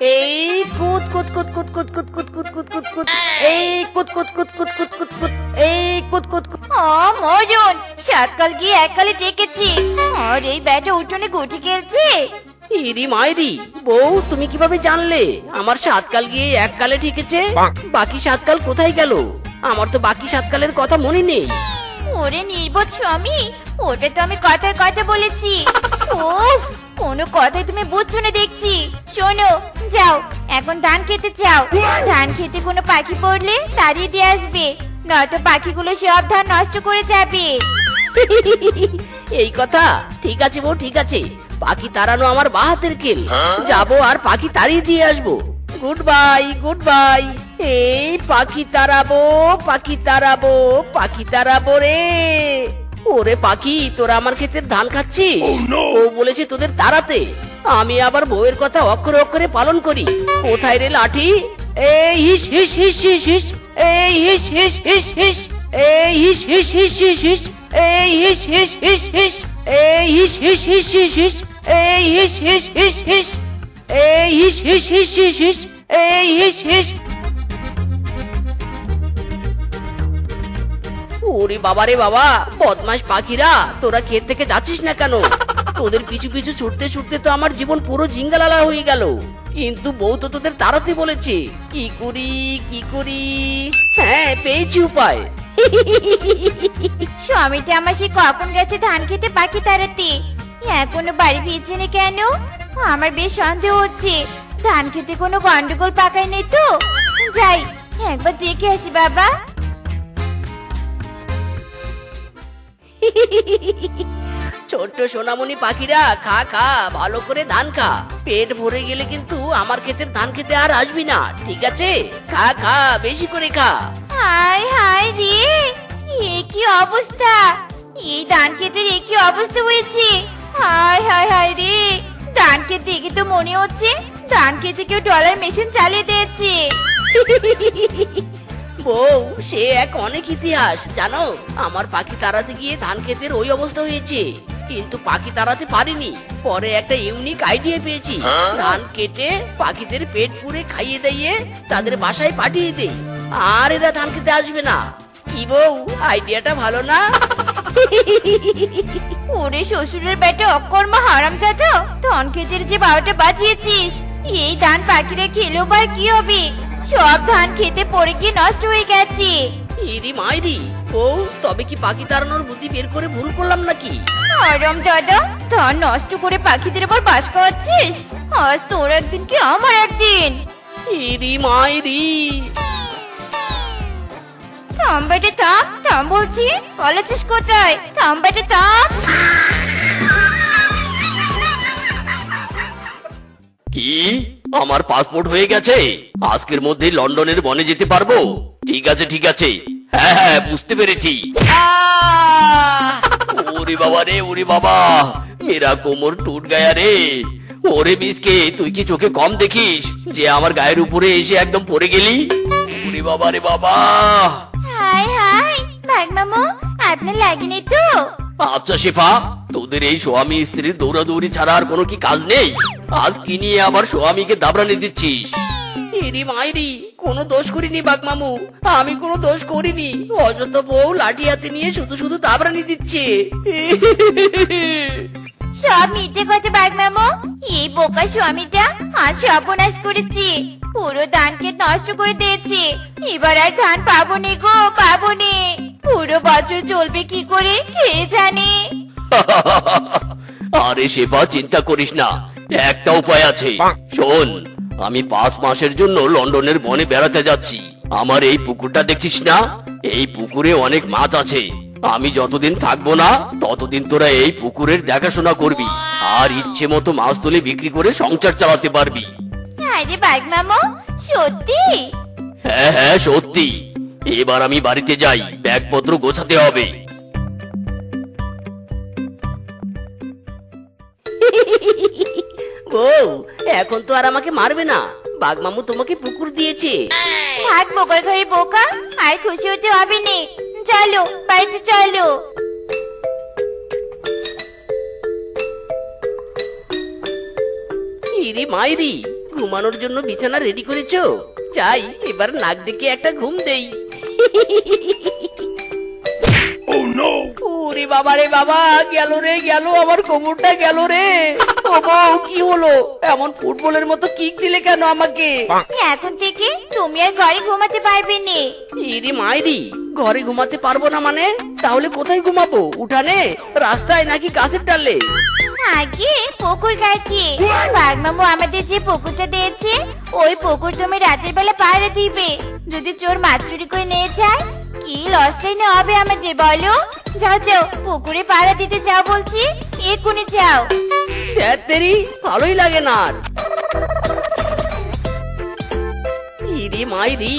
এই কুত কুত কুত কুত কুত কুত কুত কুত কুত কুত কুত এই কুত কুত কুত কুত কুত কুত কুত এই কুত কুত কুত ও মজন সাতকাল গিয়ে এককালে টেকেছি আর এই ব্যাটা উঠোনে গুটি খেলছে ইরি মাইরি বউ তুমি কীভাবে জানলে আমার সাতকাল গিয়ে এক কালে ঠিকেছে বাকি সাতকাল কোথায় গেল আমার তো বাকি সাতকালের কথা মনে নেই ওরে নির্বোধ স্বামী ওটা তো আমি কথার কথা বলেছি উফ কোনো কথাই তুমি বুঝছ না দেখছি। শোনো, যাও, এখন ধান খেতে চাও। ধান খেতে কোনো পাখি পড়লে তাড়িয়ে দিয়ে আসবে, নয়তো পাখিগুলো সব ধান নষ্ট করে যাবে। এই কথা, ঠিক আছে বউ, ঠিক আছে। পাখি তাড়ানো আমার বাহাতের খেল যাব আর পাখি তাড়িয়ে দিয়ে আসব। গুড বাই গুড বাই এই পাখি তাড়াবো পাখি তাড়াবো পাখি তাড়াবো রে। ওরে পাখি তোরা আমার ক্ষেতের ধান খাচ্ছিস ও বলেছে তোদের তাড়াতে আমি আবার বউয়ের কথা অক্ষরে অক্ষরে পালন করি কোথায় রে লাঠি এই হিস হিস হিস হিস হিস এই হিস হিস হিস হিস এই হিস হিস হিস হিস হিস এই হিস হিস হিস হিস এই হিস হিস হিস হিস হিস এই হিস হিস হিস হিস এই হিস হিস হিস হিস হিস এই হিস হিস ওরে বাবা রে বাবা বদমাস পাখিরা, তোরা ক্ষেত থেকে যাচ্ছিস না কেন? তোদের পিছু পিছু ছুটতে ছুটতে তো আমার জীবন পুরো জিঙ্গালালা হয়ে গেল। কিন্তু বউ তো তোদের তাড়াতে বলেছে, কি করি কি করি? হ্যাঁ পেয়েছি উপায়। স্বামীটা আমার সে কখন গেছে ধান খেতে পাখি তাড়াতে। এখনও বাড়ি ফিরছে না কেন? আমার বেশ সন্দেহ হচ্ছে। ধান খেতে কোনো গন্ডগোল পাকায় নেই তো? যাই, একবার দেখে আসি বাবা। ছোট্ট সোনামণি পাখিরা খা খা ভালো করে ধান খা। পেট ভরে গেলে কিন্তু আমার ক্ষেতের ধান খেতে আর আসবি না ঠিক আছে? খা খা বেশি করে খা। হায় হায় রে এ কি অবস্থা? এই ধান খেতের এ কি অবস্থা হয়েছে হায় হায় হায় রে ধান খেতে দেখে তো মনে হচ্ছে? ধান খেতে কেউ ডলার মেশিন চালিয়ে দিয়েছে। বউ সে এক অনেক ইতিহাস জানো? আমার পাখি তাড়াতে গিয়ে ধান ক্ষেতের ওই অবস্থা হয়েছে। কিন্তু পাখি তাড়াতে পারিনি। পরে একটা ইউনিক আইডিয়া পেয়েছি। ধান কেটে পাখিদের পেট পুরে খাইয়ে দিয়ে তাদের বাসায় পাঠিয়ে দেই। আর এরা ধান খেতে আসবে না। কি বউ আইডিয়াটা ভালো না? ওরে শ্বশুরের বেটা অকর্মা হারাম জাতো ধান খেতের যে বারোটা বাজিয়েছিস এই ধান পাখিরা খেলেও বার কি হবে? সব ধান খেতে পড়ে গিয়ে নষ্ট হয়ে গেছে। ইরি মাইরি বউ তবে কি পাখি তাড়ানোর বুদ্ধি বের করে ভুল করলাম নাকি? হারাম জাদা ধান নষ্ট করে পাখিদের আবার বাস খাওয়াচ্ছিস? আজ তোর একদিন কি আমার একদিন? ইরি মাইরি। থাম বেটে থাম থাম বলছি। পালাচ্ছিস কোথায়? থাম বেটে থাম। কি? আমার পাসপোর্ট হয়ে গেছে। আজকের মধ্যে লন্ডনের বনে যেতে পারব। ঠিক আছে ঠিক আছে। হ্যাঁ হ্যাঁ বুঝতে পেরেছি। ওরে বাবা রে, ওরে বাবা। মেরা কোমর টুট গায়া রে। ওরে মিসকে, তুই কি চোখে কম দেখিস যে আমার গায়ের উপরে এসে একদম পড়ে গেলি? ওরে বাবা রে বাবা। হাই হাই ভাগ মামু আপনার লাগেনি তো? আচ্ছা শেফা তোদের এই স্বামী স্ত্রীর দৌড়াদৌড়ি ছাড়া আর কোনো কি কাজ নেই? আজ কি নিয়ে আবার স্বামীকে দাবরানি দিচ্ছিস? ইরি মাইরি কোনো দোষ করিনি বাগমামু আমি কোনো দোষ করিনি। অযথ বউ লাঠি হাতে নিয়ে শুধু শুধু দাবরানি দিচ্ছে। সব মিথ্যে কথা বাঘ এই বোকা স্বামীটা আজ সর্বনাশ করেছে। পুরো ধানকে নষ্ট করে দিয়েছে। এবার আর ধান পাবো নে গো পাবো নে। পুরো বছর চলবে কি করে কে জানে? আরে শেফা চিন্তা করিস না। একটা উপায় আছে। শোন আমি পাঁচ মাসের জন্য লন্ডনের বনে বেড়াতে যাচ্ছি। আমার এই পুকুরটা দেখছিস না? এই পুকুরে অনেক মাছ আছে। আমি যতদিন থাকব না ততদিন তোরা এই পুকুরের দেখাশোনা করবি। আর ইচ্ছে মতো মাছ তুলে বিক্রি করে সংসার চালাতে পারবি। আরে বাঘ মামু সত্যি? হ্যাঁ হ্যাঁ সত্যি। এবার আমি বাড়িতে যাই ব্যাগপত্র গোছাতে হবে। বউ এখন তো আর আমাকে মারবে না। বাঘমামু তোমাকে পুকুর দিয়েছে। থাক বোকার ঘরে বোকা আর খুশি হতে হবে নে। চলো বাড়িতে চলো। ইরি মাইরি ঘুমানোর জন্য বিছানা রেডি করেছ? যাই এবার নাক ডেকে একটা ঘুম দেই। ওরে বাবা রে বাবা গেল রে গেল আমার কোমরটা গেল রে। ও কি হলো? এমন ফুটবলের মতো কিক দিলে কেন আমাকে? এখন থেকে তুমি আর ঘরে ঘুমাতে পারবে নে। ইরি মাইরি ঘরে ঘুমাতে পারব না মানে? তাহলে কোথায় ঘুমাবো? উঠানে? রাস্তায় নাকি গাছের ডালে? আগে পুকুর কাটে। বাঘমামু আমাদের যে পুকুরটা দিয়েছে ওই পুকুর তুমি রাতের বেলা পাহারা দিবে। যদি চোর মাছ চুরি করে নিয়ে যায় কি লসটাই না হবে আমাদের বলো? যাও যাও পুকুরে পাহারা দিতে যাও বলছি এক্ষুনি যাও। তেরি ভালোই লাগে না আর। ইরি মাইরি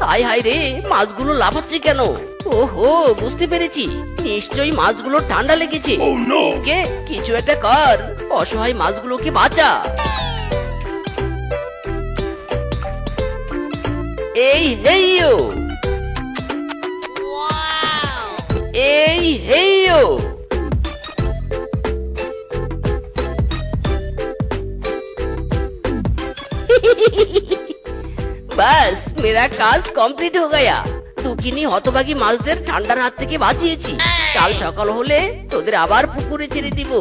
হাই হাই রে মাছগুলো লাফাচ্ছে কেন? ওহো বুঝতে পেরেছি নিশ্চয়ই মাছগুলো ঠান্ডা লেগেছে। মিসকে কিছু একটা কর অসহায় মাছগুলোকে বাঁচা। এই হেইও এই হেইও বাস, মেরা কাজ কমপ্লিট হয়ে গয়া। দুকিনি হতভাগী মাছদের ঠান্ডার হাত থেকে বাঁচিয়েছি। কাল সকাল হলে তোদের আবার পুকুরে ছেড়ে দিব।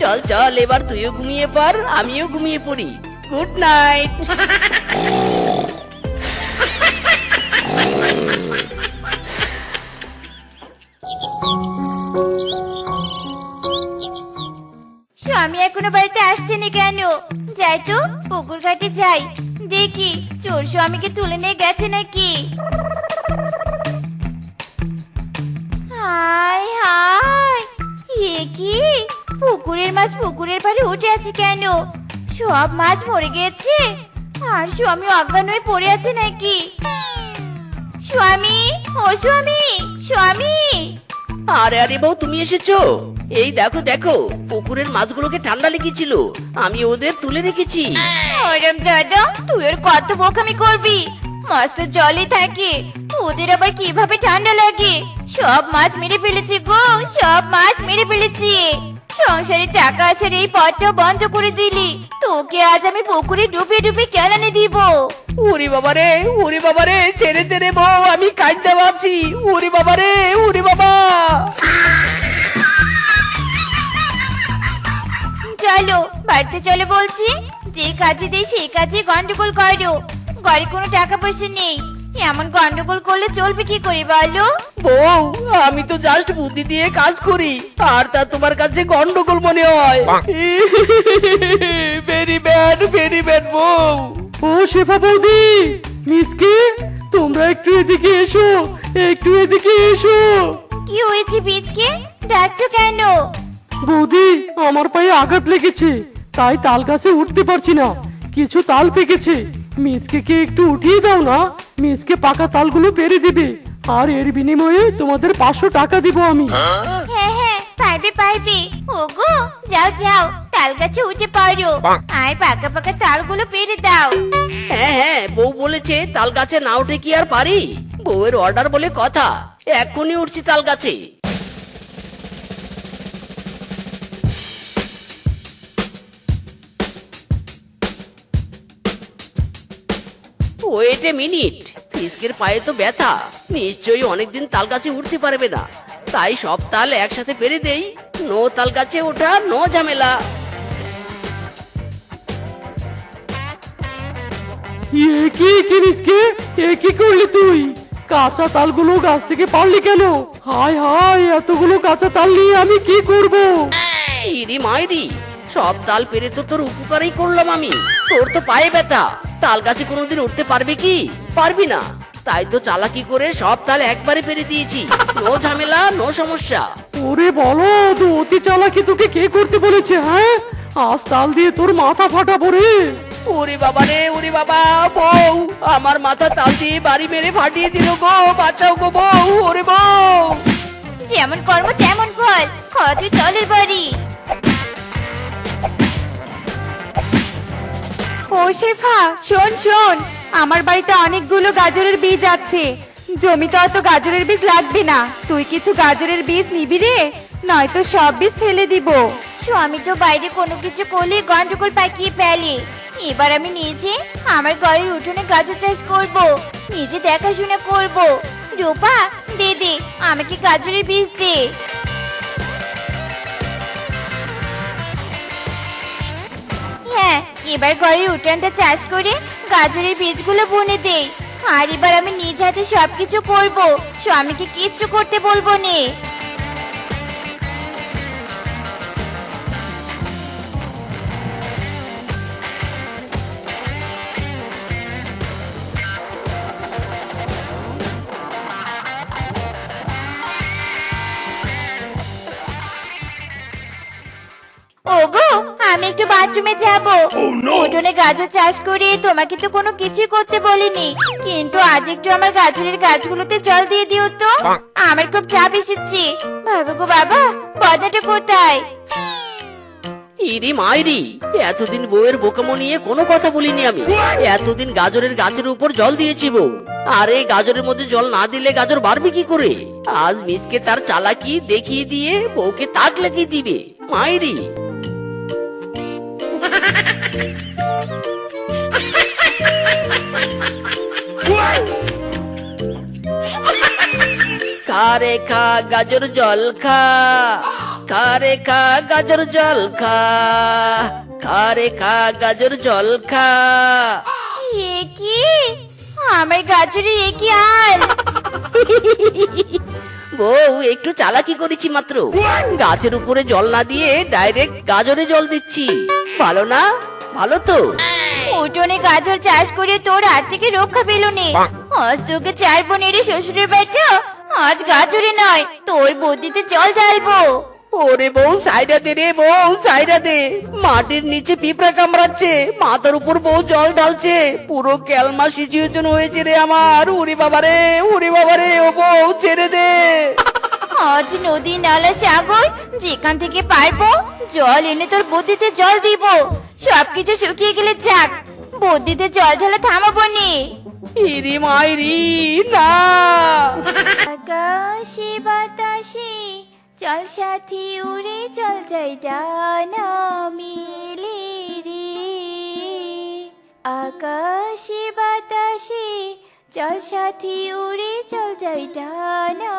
চল চল, এবার তুইও ঘুমিয়ে পর আমিও ঘুমিয়ে পড়ি। Good night. স্বামী এখনও বাড়িতে আসছে না কেন? যাই তো পুকুর ঘাটে যাই। দেখি, চোর স্বামীকে তুলে নিয়ে গেছে নাকি? হাই হাই এ কি? পুকুরের মাছ পুকুরের পাড়ে উঠে আছে কেন? সব মাছ মরে গেছে? আর স্বামী অজ্ঞান হয়ে পড়ে আছে নাকি? স্বামী ও স্বামী স্বামী! আরে আরে বউ তুমি এসেছ? এই দেখো দেখো পুকুরের মাছগুলোকে ঠান্ডা লেগেছিল। আমি ওদের তুলে রেখেছি। ওরম দাদা তুই ওর কত বোকামি করবি? মাছ তো জলে থাকে। ওদের আবার কীভাবে ঠান্ডা লাগে? সব মাছ মেরে ফেলেছি গো সব মাছ মেরে ফেলেছি। সংসারে টাকা আসার এই পথটা বন্ধ করে দিলি। তোকে আজ আমি পুকুরে ডুবে ডুবে কেলানে দিব? ওরে বাবা রে ওরে বাবা রে ছেড়ে দে রে বউ আমি কাঁদতে পারছি ওরে বাবা রে ওরে বাবা। চলো বাড়িতে চলো বলছি। যে কাজে দেই সেই কাজে গন্ডগোল করো। ঘরে কোনো টাকা পয়সা নেই। এমন গন্ডগোল করলে চলবে কি করে বলো? বউ আমি তো জাস্ট বুদ্ধি দিয়ে কাজ করি আর তা তোমার কাছে গন্ডগোল মনে হয়। ভেরি ব্যাড ভেরি ব্যাড বউ। ও শেফা বৌদি মিসকে তোমরা একটু এদিকে এসো একটু এদিকে এসো। কি হয়েছে বীজকে ডাকছো কেন? বৌদি আমার পায়ে আঘাত লেগেছে তাই তাল গাছে উঠতে পারছি না কিছু তাল পেকেছে। মিসকে কে একটু উঠিয়ে দাও না? মিসকে পাকা তালগুলো পেরে দিবে। আর এর বিনিময়ে তোমাদের পাঁচশো টাকা দিব আমি। হ্যাঁ হ্যাঁ পারবে পারবে। ওগো যাও যাও তাল গাছে উঠে পারো আর পাকা পাকা তালগুলো পেরে দাও। হ্যাঁ হ্যাঁ বউ বলেছে তাল গাছে না উঠে কি আর পারি? বউয়ের অর্ডার বলে কথা। এখনই উঠছি তাল গাছে ওয়েট এ মিনিট ফিসকের পায়ে তো ব্যথা। নিশ্চয়ই অনেকদিন তাল গাছে উঠতে পারবে না। তাই সব তাল একসাথে পেরে দেই। নো তাল গাছে ওঠা নো ঝামেলা। কি কি মিসকে এ কি করলি তুই? কাঁচা তালগুলো গাছ থেকে পারলি কেন? হায় হায় এতগুলো কাঁচা তাল নিয়ে আমি কি করব? ইরি মাইরি সব তাল পেরে তো তোর উপকারই করলাম আমি। তোর তো পায়ে ব্যথা। তাল গাছে কোনোদিন উঠতে পারবে কি? পারবি না। তাই তো চালাকি করে সব তাল একবারে পেরে দিয়েছি। নো ঝামেলা নো সমস্যা। ওরে বলো তো অতি চালাকি তোকে কে করতে বলেছে হ্যাঁ? আজ তাল দিয়ে তোর মাথা ফাটাবো রে। ওরে বাবা রে ওরে বাবা বউ আমার মাথা তাল দিয়ে বাড়ি মেরে ফাটিয়ে দিল গো বাঁচাও গো বউ ওরে বউ। যেমন কর্ম তেমন ফল। কত তলের বাড়ি। শেফা, শোন শোন, আমার বাড়িতে অনেকগুলো গাজরের বীজ আছে। জমিতে অত গাজরের বীজ লাগবে না। তুই কিছু গাজরের বীজ নিবি রে, নয়তো সব বীজ ফেলে দিব। স্বামী তো বাইরে কোনো কিছু করলে গন্ডগোল পাকিয়ে ফেলে। এবার আমি নিজে আমার ঘরের উঠোনে গাজর চাষ করব, নিজে দেখাশোনা করব। রূপা, দে দে, আমাকে গাজরের বীজ দে। হ্যাঁ এবার ঘরের উঠানটা চাষ করে গাজরের বীজগুলো বনে দেই। আর এবার আমি নিজ হাতে সবকিছু করব। স্বামীকে কিচ্ছু করতে বলব নে। বাথরুমে যাব। উঠোনে গাজর চাষ করে তোমাকে তো কোনো কিছুই করতে বলিনি। কিন্তু আজ একটু আমার গাজরের গাছগুলোতে জল দিয়ে দিও তো। আমার খুব চাপ এসেছে। গো বাবা পদাটা কোথায়? ইরি মাইরি এতদিন বউয়ের বোকামো নিয়ে কোনো কথা বলিনি আমি। এতদিন গাজরের গাছের উপর জল দিয়েছি বউ। আর এই গাজরের মধ্যে জল না দিলে গাজর বাড়বে কি করে? আজ মিসকে তার চালাকি দেখিয়ে দিয়ে বউকে তাক লাগিয়ে দিবে। মাইরি! খা রে খা গাজর জল খা। খা রে খা গাজর জল খা। খা রে খা গাজর জল খা। কি? আমার গাজরের এ কি আল? বউ একটু চালাকি করেছি মাত্র। গাছের উপরে জল না দিয়ে ডাইরেক্ট গাজরে জল দিচ্ছি। ভালো না? ভালো তো। উঠোনে গাজর চাষ করে তোর হাত থেকে রক্ষা পেল নে। আজ তোকে চার বোনের শ্বশুরের বাড়িটা আজ গাজরে নয় তোর বুদ্ধিতে জল ঢালবো। ওরে বউ সাইডা দে রে বউ সাইডা দে। মাটির নিচে পিঁপড়া কামড়াচ্ছে মাথার উপর বউ জল ঢালছে। পুরো ক্যালমা সিচুয়েশন হয়েছে রে আমার। উরি বাবারে উরি বাবারে ও বউ ছেড়ে দে। আজ নদী নালা সাগর যেখান থেকে পারব জল এনে তোর বুদ্ধিতে জল দিব। সবকিছু শুকিয়ে গেলে যাক বুদ্ধিতে জল ঢালা থামাবো নি ইরি মাইরি না। আকাশে বাতাসে চল সাথী উড়ে চল যাই ডানা মিলে রে। আকাশে বাতাসে চল সাথী উড়ে চল যাই ডানা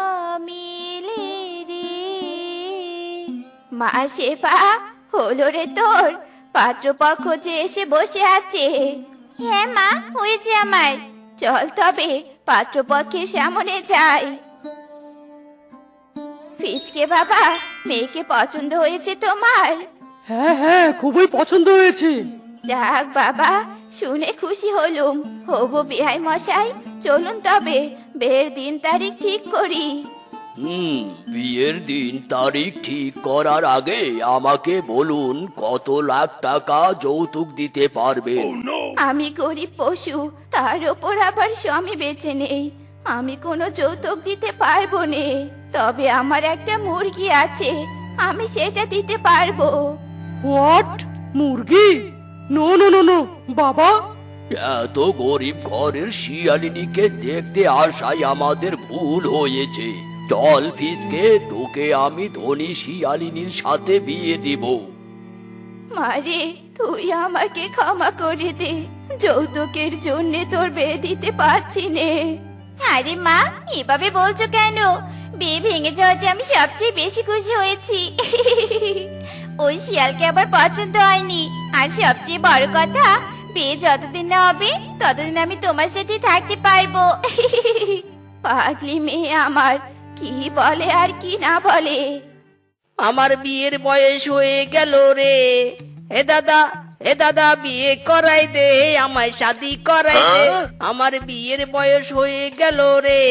মিলে রে। মা শেফা হলো রে তোর। পাত্রপক্ষ যে এসে বসে আছে। হ্যাঁ মা হয়েছে আমার। চল তবে পাত্রপক্ষের সামনে যাই। ফিচকে বাবা মেয়েকে পছন্দ হয়েছে তোমার? হ্যাঁ হ্যাঁ খুবই পছন্দ হয়েছে। যাক বাবা শুনে খুশি হলুম। হবু বিহাই মশাই চলুন তবে বের দিন তারিখ ঠিক করি। হুম বিয়ের দিন তারিখ ঠিক করার আগে আমাকে বলুন কত লাখ টাকা যৌতুক দিতে পারবেন। আমি গরিব পশু তার ওপর আবার স্বামী বেঁচে নেই। আমি কোনো যৌতুক দিতে পারব নে তবে আমার একটা মুরগি আছে আমি সেটা দিতে পারব। হোয়াট মুরগি? নো নো নো নো বাবা? এত গরিব ঘরের শিয়ালিনীকে দেখতে আসাই আমাদের ভুল হয়েছে। চল ফিসকে তোকে আমি ধনী শিয়ালিনীর সাথে বিয়ে দিব। মারে তুই আমাকে ক্ষমা করে দে। যৌতুকের জন্য তোর বিয়ে দিতে পারছি নে। আরে মা এভাবে বলছো কেন? বিয়ে ভেঙে যাওয়াতে আমি সবচেয়ে বেশি খুশি হয়েছি। ওই শিয়ালকে আবার পছন্দ হয়নি। আর সবচেয়ে বড় কথা বিয়ে যতদিন না হবে ততদিন আমি তোমার সাথে থাকতে পারব। পাগলি মেয়ে আমার কি বলে আর কি না বলে? আমার বিয়ের বয়স হয়ে গেল রে। হে দাদা হে দাদা বিয়ে করাই দে আমায় শাদি করাই দে। আমার বিয়ের বয়স হয়ে গেল রে।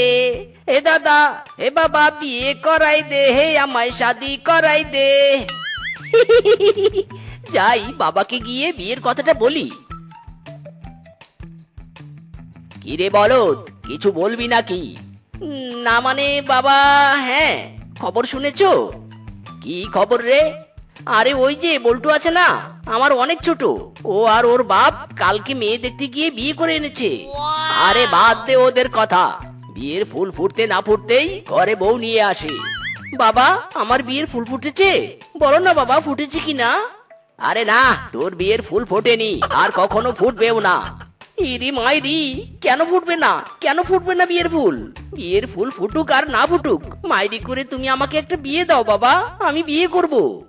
হে দাদা হে বাবা বিয়ে করাই দে হে আমায় শাদি করাই দে। যাই বাবাকে গিয়ে বিয়ের কথাটা বলি। কিরে বলদ কিছু বলবি নাকি? না মানে বাবা হ্যাঁ খবর শুনেছ? কি খবর রে? আরে ওই যে বল্টু আছে না আমার অনেক ছোট। ও আর ওর বাপ কালকে মেয়ে দেখতে গিয়ে বিয়ে করে এনেছে। আরে বাদ দে ওদের কথা। বিয়ের ফুল ফুটতে না ফুটতেই ঘরে বউ নিয়ে আসে। বাবা আমার বিয়ের ফুল ফুটেছে? বলো না বাবা ফুটেছে কি না আরে না তোর বিয়ের ফুল ফোটেনি আর কখনো ফুটবেও না। ইরি মাইরি, কেন ফুটবে না? কেন ফুটবে না বিয়ের ফুল? বিয়ের ফুল ফুটুক আর না ফুটুক, মাইরি করে তুমি আমাকে একটা বিয়ে দাও বাবা, আমি বিয়ে করব।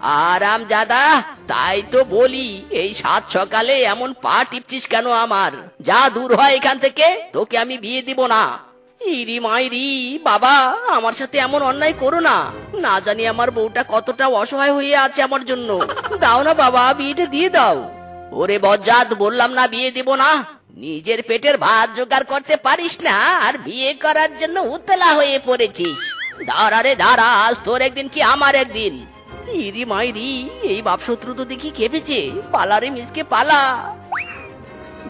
আরাম দাদা তাই তো বলি, এই সাত সকালে এমন পা টিপছিস কেন আমার? যা দূর হয় এখান থেকে, তোকে আমি বিয়ে দিব না। ইরি মাইরি, বাবা, আমার সাথে এমন অন্যায় করো না। না জানি আমার বউটা কতটা অসহায় হয়ে আছে আমার জন্য। দাও না বাবা, বিয়েটা দিয়ে দাও। ওরে বজ্জাত, বললাম না, বিয়ে দিব না। নিজের পেটের ভাত জোগাড় করতে পারিস না, আর বিয়ে করার জন্য উতলা হয়ে পড়েছিস। দাঁড়া রে, দাঁড়া তোর একদিন কি আমার একদিন? ইরি মাইরি, এই বাপ শত্রু তো দেখি কেঁপেছে পালারে মিসকে, পালা।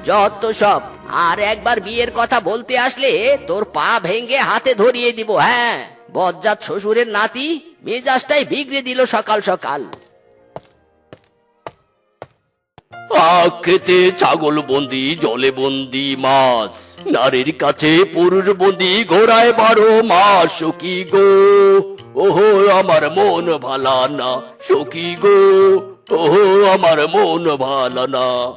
যত সব, আর একবার বিয়ের কথা বলতে আসলে তোর পা ভেঙে হাতে ধরিয়ে দিব হ্যাঁ। বজ্জাত শ্বশুরের নাতি, মেজাজটাই বিগড়ে দিল সকাল সকাল। আখেতে ছাগল বন্দি, জলে বন্দি মাছ। নারীর কাছে পুরুষ বন্দি, ঘোড়ায় বারো মাস সখী গো? ওহো, আমার মন ভালা না, সখী গো। ওহো, আমার মন ভালা না।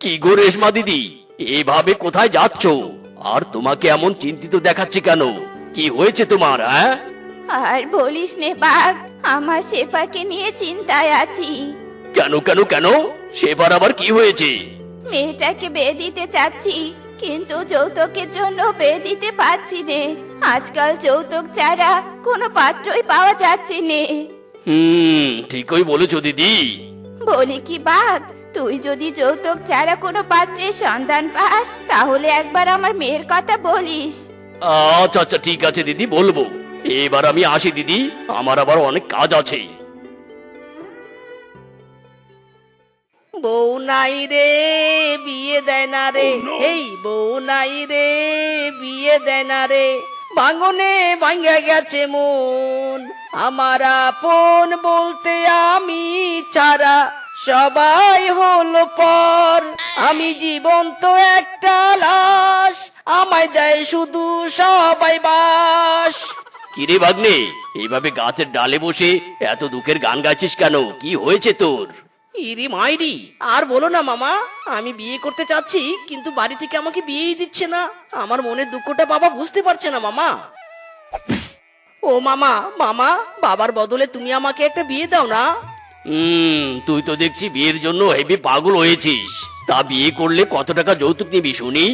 কি গো রেশমা দিদি, এভাবে কোথায় যাচ্ছ? আর তোমাকে এমন চিন্তিত দেখাচ্ছে কেন? কি হয়েছে তোমার হ্যাঁ? আর বলিস নে বাঘ আমার শেফাকে নিয়ে চিন্তায় আছি। কেন কেন কেন? সেবার আবার কি হয়েছে? মেয়েটাকে বিয়ে দিতে চাচ্ছি কিন্তু যৌতুকের জন্য বিয়ে দিতে পারছি নে। আজকাল যৌতুক ছাড়া কোনো পাত্রই পাওয়া যাচ্ছে নে। হুম ঠিকই বলেছ দিদি। বলি কি বাঘ তুই যদি যৌতুক ছাড়া কোনো পাত্রের সন্ধান পাস তাহলে একবার আমার মেয়ের কথা বলিস। আচ্ছা আচ্ছা ঠিক আছে দিদি বলব। এবার আমি আসি দিদি। আমার আবার অনেক কাজ আছে। বউ নাই রে বিয়ে দেয় না রে। এই বউ নাই রে বিয়ে দেয় না রে। ভাঙনে ভাঙ্গা গেছে মন। আমার আপন বলতে আমি ছাড়া সবাই হলো পর। আমি জীবন্ত একটা লাশ আমায় দেয় শুধু সবাই বাস। কিরে বাগনে এইভাবে গাছের ডালে বসে এত দুঃখের গান গাইছিস কেন? কি হয়েছে তোর? ইরি মাইরি আর বলো না মামা আমি বিয়ে করতে চাচ্ছি কিন্তু বাড়ি থেকে আমাকে বিয়েই দিচ্ছে না। আমার মনের দুঃখটা বাবা বুঝতে পারছে না মামা। ও মামা মামা বাবার বদলে তুমি আমাকে একটা বিয়ে দাও না। হুম তুই তো দেখছি বিয়ের জন্য হেবি পাগল হয়েছিস। তা বিয়ে করলে কত টাকা যৌতুক নিবি শুনি?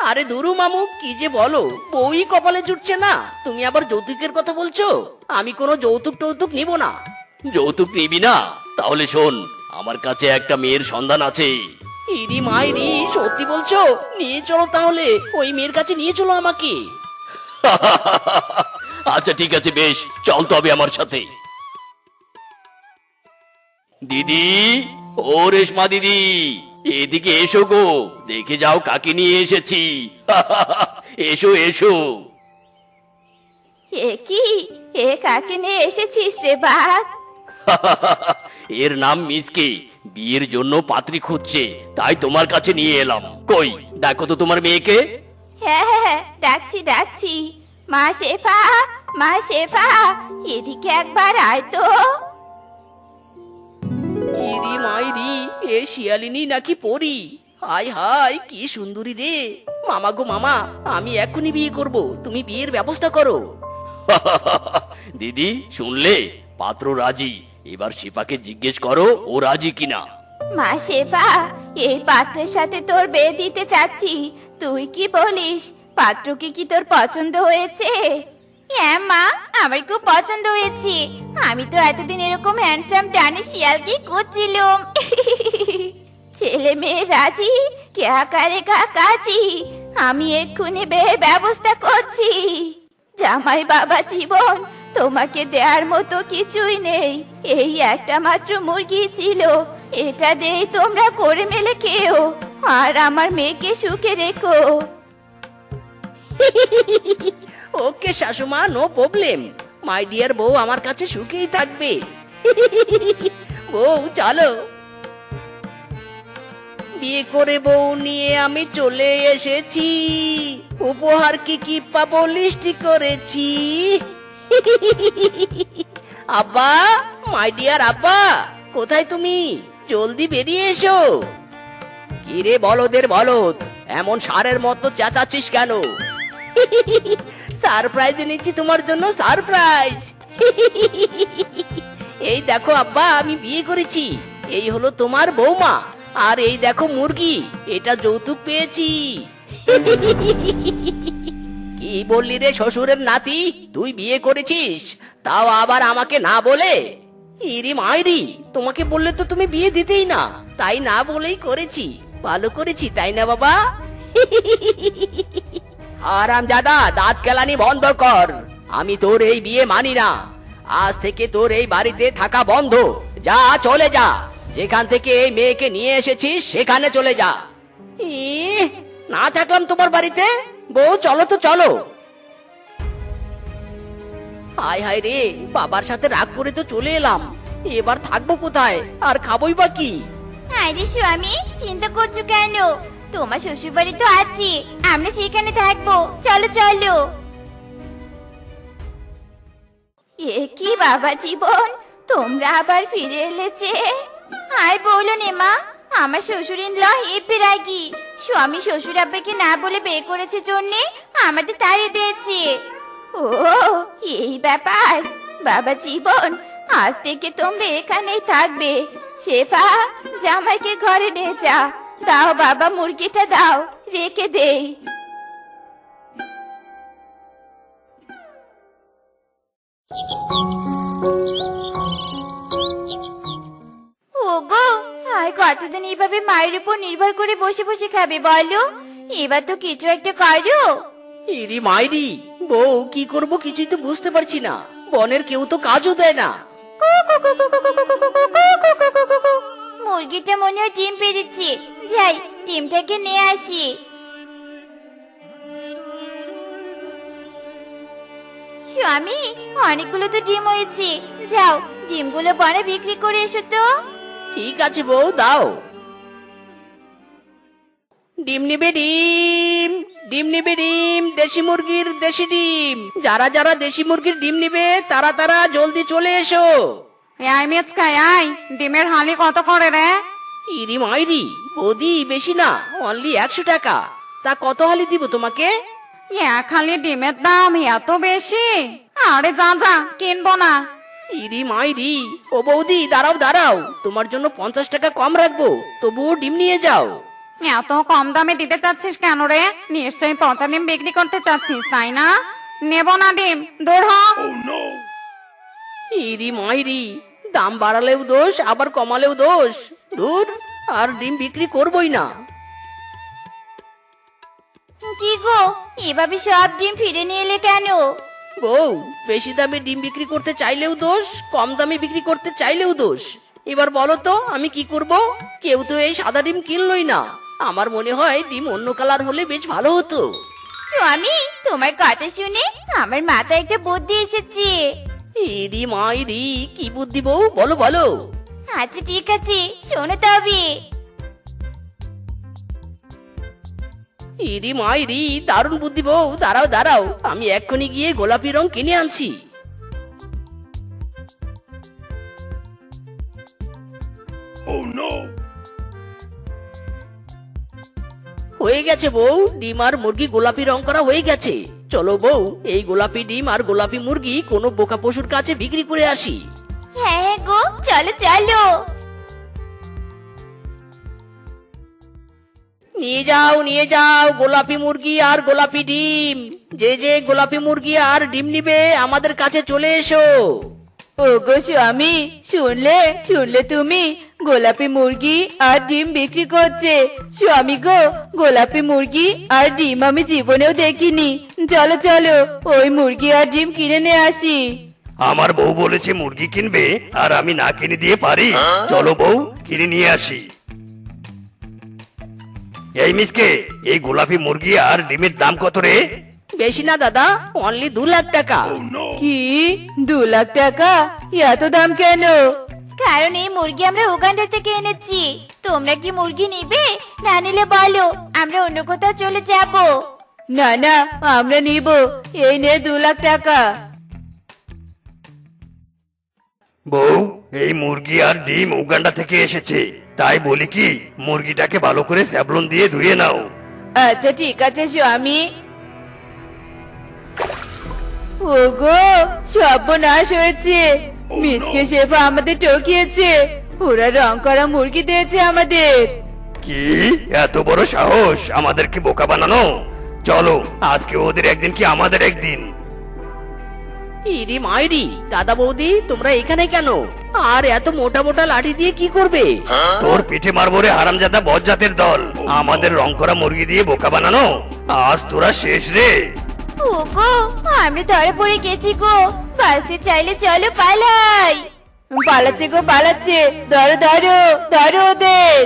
আরে দুরু মামু কি যে বলো? বউই কপালে জুটছে না। তুমি আবার যৌতুকের কথা বলছো? আমি কোনো যৌতুক টৌতুক নিব না। যৌতুক নিবি না? তাহলে শোন আমার কাছে একটা মেয়ের সন্ধান আছে। ইরি মাইরি সত্যি বলছো? নিয়ে চলো তাহলে। ওই মেয়ের কাছে নিয়ে চলো আমাকে। আচ্ছা ঠিক আছে বেশ। চল তবে আমার সাথে। দিদি ও রেশমা দিদি। এদিকে এসো গো দেখে যাও কাকে নিয়ে এসেছি। এসো এসো। এ কি? এ কাকে নিয়ে এসেছিস রে বাঘ? এর নাম মিসকে বিয়ের জন্য পাত্রী খুঁজছে তাই তোমার কাছে নিয়ে এলাম। কই দেখো তো তোমার মেয়েকে। হ্যাঁ হ্যাঁ হ্যাঁ, ডাকছি ডাকছি। মা শেফা মা শেফা এদিকে একবার আয় তো। ইরি মাইরি এ শিয়ালিনী নাকি পরি? হাই হাই কি সুন্দরী রে। মামা গো মামা আমি এখনই বিয়ে করব তুমি বিয়ের ব্যবস্থা করো। দিদি শুনলে? পাত্র রাজি। এবার শিপাকে জিজ্ঞেস করো ও রাজি কিনা? মা শেফা এই পাত্রের সাথে তোর বিয়ে দিতে চাচ্ছি। তুই কি বলিস? পাত্রকে কি তোর পছন্দ হয়েছে? হ্যাঁ মা, আমার খুব পছন্দ হয়েছে। আমি তো এতদিন এরকম হ্যান্ডসাম ডানে শিয়ালকে করছিলাম ছেলে মেয়ে রাজি কেয়া কারেগা কাজী আমি এক্ষুনি বিয়ের ব্যবস্থা করছি। জামাই বাবা জীবন, তোমাকে দেওয়ার মতো কিছুই নেই। এই একটা মাত্র মুরগি ছিল, এটা দেই তোমরা করে মেলে খেও। আর আমার মেয়েকে সুখে রেখো। ওকে শাশুমা নো প্রবলেম মাই ডিয়ার বউ আমার কাছে সুখেই থাকবে। বউ, চলো। বিয়ে করে বউ নিয়ে আমি চলে এসেছি। উপহার কি কি পাবো লিস্টি করেছি। আব্বা মাই ডিয়ার আব্বা, কোথায় তুমি? জলদি বেরিয়ে এসো। কিরে বলদের বলদ, এমন সারের মতো চেঁচাচ্ছিস কেন? সারপ্রাইজ এনেছি তোমার জন্য, সারপ্রাইজ। এই দেখো আব্বা, আমি বিয়ে করেছি। এই হলো তোমার বৌমা। আর এই দেখো মুরগি, এটা যৌতুক পেয়েছি। কি বললি রে শ্বশুরের নাতি? তুই বিয়ে করেছিস, তাও আবার আমাকে না বলে? ইরি মাইরি, তোমাকে বললে তো তুমি বিয়ে দিতেই না। তাই না বলেই করেছি। ভালো করেছি, তাই না বাবা? আরাম দাদা দাঁত কেলানি বন্ধ কর। আমি তোর এই বিয়ে মানি না। আজ থেকে তোর এই বাড়িতে থাকা বন্ধ। যা, চলে যা। যেখান থেকে এই মেয়েকে নিয়ে এসেছিস, সেখানে চলে যা। ই না থাকলাম তোমার বাড়িতে? বউ, চলো তো, চলো। হায় হায় রে, বাবার সাথে রাগ করে তো চলে এলাম। এবার থাকব কোথায়? আর খাবোই বা কি? আরে স্বামী, চিন্তা করছ কেন? তোমার শ্বশুর বাড়ি তো আছি, আমরা সেখানে থাকব। চলো চলো। এ কি বাবা জীবন, তোমরা আবার ফিরে এলেছে আর বলো নে মা, আমার শ্বশুর ইন ল হেপে রাগি। স্বামী শ্বশুর আব্বাকে না বলে বিয়ে করেছে জন্যে আমাদের তাড়িয়ে দিয়েছে। ও, এই ব্যাপার। বাবা জীবন, আজ থেকে তোমরা এখানেই থাকবে। শেফা, জামাইকে ঘরে নিয়ে যা। দাও বাবা মুরগিটা দাও রেখে দেই ওগো আর কতদিন এইভাবে মায়ের উপর নির্ভর করে বসে বসে খাবে বলো এবার তো কিছু একটা করো মাইরি বউ কি করব কিছুই তো বুঝতে পারছি না বনের কেউ তো কাজও দেয় না মুরগিটা মনে হয় ডিম পেরেছে যাই ডিমটাকে নিয়ে আসি। স্বামী অনেকগুলো তো ডিম হয়েছে। যাও ডিমগুলো বনে বিক্রি করে এসো তো। ঠিক আছে বউ দাও। ডিম নিবে ডিম ডিম নিবে ডিম দেশি মুরগির দেশি ডিম। যারা যারা দেশি মুরগির ডিম নিবে তারা তারা জলদি চলে এসো। এই মেচকা এই ডিমের হালি কত করে রে? ইরি মাইরি বৌদি বেশি না অনলি একশো টাকা। তা কত হালি দিব তোমাকে? এক হালি ডিমের দাম এত বেশি? আরে যা যা কিনবো না। ইরি মাইরি ও বৌদি দাঁড়াও দাঁড়াও তোমার জন্য পঞ্চাশ টাকা কম রাখব তবুও ডিম নিয়ে যাও। এত কম দামে দিতে চাচ্ছিস কেন রে? নিশ্চয়ই পচা ডিম বিক্রি করতে চাচ্ছিস তাই না? নেব না ডিম দূর হ। ইরি মাইরি দাম বাড়ালেও দোষ আবার কমালেও দোষ। দূর আর ডিম বিক্রি করবই না। কি গো এভাবে সব ডিম ফিরে নিয়ে এলে কেন? বউ বেশি দামে ডিম বিক্রি করতে চাইলেও দোষ কম দামে বিক্রি করতে চাইলেও দোষ। এবার বলো তো আমি কি করব? কেউ তো এই সাদা ডিম কিনলই না। আমার মনে হয় ডিম অন্য কালার হলে বেশ ভালো হতো। স্বামী তোমার কথা শুনে আমার মাথায় একটা বুদ্ধি এসেছে। ইরি মাইরি কি বুদ্ধি বউ? বলো বলো। আচ্ছা ঠিক আছে শোনো তবে। ইরি মাইরি দারুণ বুদ্ধি বউ। দাঁড়াও দাঁড়াও আমি এক্ষুনি গিয়ে গোলাপি রং কিনে আনছি। হয়ে গেছে বউ ডিম আর মুরগি গোলাপি রং করা হয়ে গেছে। চলো বউ এই গোলাপি ডিম আর গোলাপি মুরগি কোনো বোকা পশুর কাছে বিক্রি করে আসি। হ্যাঁ হ্যাঁ গো চলো চলো। নিয়ে যাও নিয়ে যাও গোলাপি মুরগি আর গোলাপি ডিম। যে যে গোলাপি মুরগি আর ডিম নিবে আমাদের কাছে চলে এসো। ও গো স্বামী শুনলে শুনলে তুমি গোলাপি মুরগি আর ডিম বিক্রি করছে। স্বামী গো গোলাপি মুরগি আর ডিম আমি জীবনেও দেখিনি। চলো চলো ওই মুরগি আর ডিম কিনে নিয়ে আসি। আমার বউ বলেছে মুরগি কিনবে আর আমি না কিনে দিয়ে পারি। চলো বউ কিনে নিয়ে আসি। এই মিসকে এই গোলাপি মুরগি আর ডিমের দাম কত রে? বেশি না দাদা অনলি দু লাখ টাকা। কি? দু লাখ টাকা? এত দাম কেন? কারণ এই মুরগি আমরা উগান্ডা থেকে এনেছি। তোমরা কি মুরগি নিবে? না নিলে বলো আমরা অন্য কোথাও চলে যাব। না না আমরা নিব। এই নে দু লাখ টাকা। বউ এই মুরগি আর ডিম উগান্ডা থেকে এসেছে। তাই বলি কি মুরগিটাকে ভালো করে স্যাবলন দিয়ে ধুয়ে নাও। আচ্ছা ঠিক আছে স্বামী। ওগো সর্বনাশ হয়েছে। মিসকে শেফা আমাদের ঠকিয়েছে। ওরা রং করা মুরগি দিয়েছে আমাদের। কি? এত বড় সাহস? আমাদেরকে বোকা বানানো? চলো আজকে ওদের একদিন কি আমাদের একদিন? ইরি মাইরি দাদা বৌদি তোমরা এখানে কেন? আর এত মোটা মোটা লাঠি দিয়ে কি করবে? তোর পিঠে মারবো রে হারামজাদা বজ্জাতের দল। আমাদের রং করা মুরগি দিয়ে বোকা বানানো? আজ তোরা শেষ রে। ওগো আমরা ধরে পড়ে গেছি গো। বাঁচতে চাইলে চলো, পালাই। পালাচ্ছে গো, পালাচ্ছে। ধরো ধরো ধরো ওদের।